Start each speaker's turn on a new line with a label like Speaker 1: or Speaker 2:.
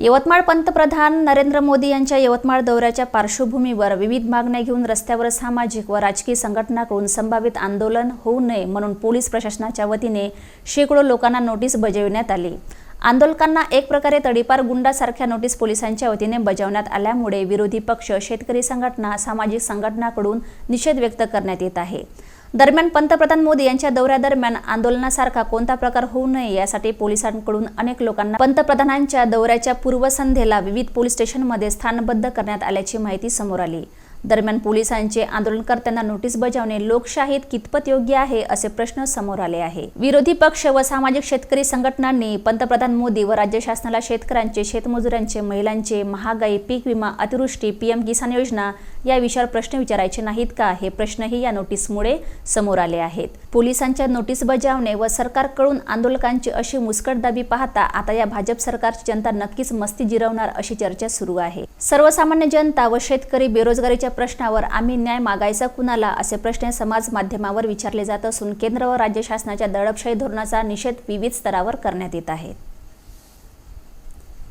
Speaker 1: यवतमाळ पंतप्रधान नरेंद्र मोदी यांच्या यवतमाळ दौऱ्याच्या पार्श्वभूमीवर विविध मागण्या घेऊन रस्त्यावर सामाजिक व राजकीय संघटनाकडून संभावित आंदोलन होऊ नये म्हणून पोलीस प्रशासनाच्या वतीने शेकडो लोकांना नोटीस बजावण्यात आली. आंदोलकांना एक प्रकारे तडीपार गुंडासारख्या नोटीस पोलिसांच्या वतीने बजावण्यात आल्यामुळे विरोधी पक्ष शेतकरी संघटना सामाजिक संघटनाकडून निषेध व्यक्त करण्यात येत आहे. दरम्यान पंतप्रधान मोदी यांच्या दौऱ्यादरम्यान आंदोलनासारखा कोणता प्रकार होऊ नये यासाठी पोलिसांकडून अनेक लोकांना पंतप्रधानांच्या दौऱ्याच्या पूर्वसंध्येला विविध पोलीस स्टेशनमध्ये स्थानबद्ध करण्यात आल्याची माहिती समोर आली. दरम्यान पोलिसांचे आंदोलनकर्त्यांना नोटीस बजावणे लोकशाहीत कितपत योग्य आहे असे प्रश्न समोर आले आहे. विरोधी पक्ष व सामाजिक शेतकरी संघटनांनी पंतप्रधान मोदी व राज्य शासनाला शेतकऱ्यांचे शेतमजुरांचे महिलांचे महागाई पीक विमा अतिवृष्टी पीएम किसान योजना या विषयावर प्रश्न विचारायचे नाहीत का हे प्रश्नही या नोटीसमुळे समोर आले आहेत. पोलिसांच्या नोटीस बजावणे व सरकारकडून आंदोलकांची अशी मुस्कटदाबी पाहता आता या भाजप सरकारची जनता नक्कीच मस्ती जिरवणार अशी चर्चा सुरू आहे. सर्वसामान्य जनता व शेतकरी बेरोजगारीच्या प्रश्नावर आम्ही न्याय मागायचा कुणाला? असे प्रश्न समाज माध्यमावर विचारले जात असून केंद्र व राज्य शासनाच्या दडपशाही धोरणाचा निषेध विविध स्तरावर करण्यात येत आहे.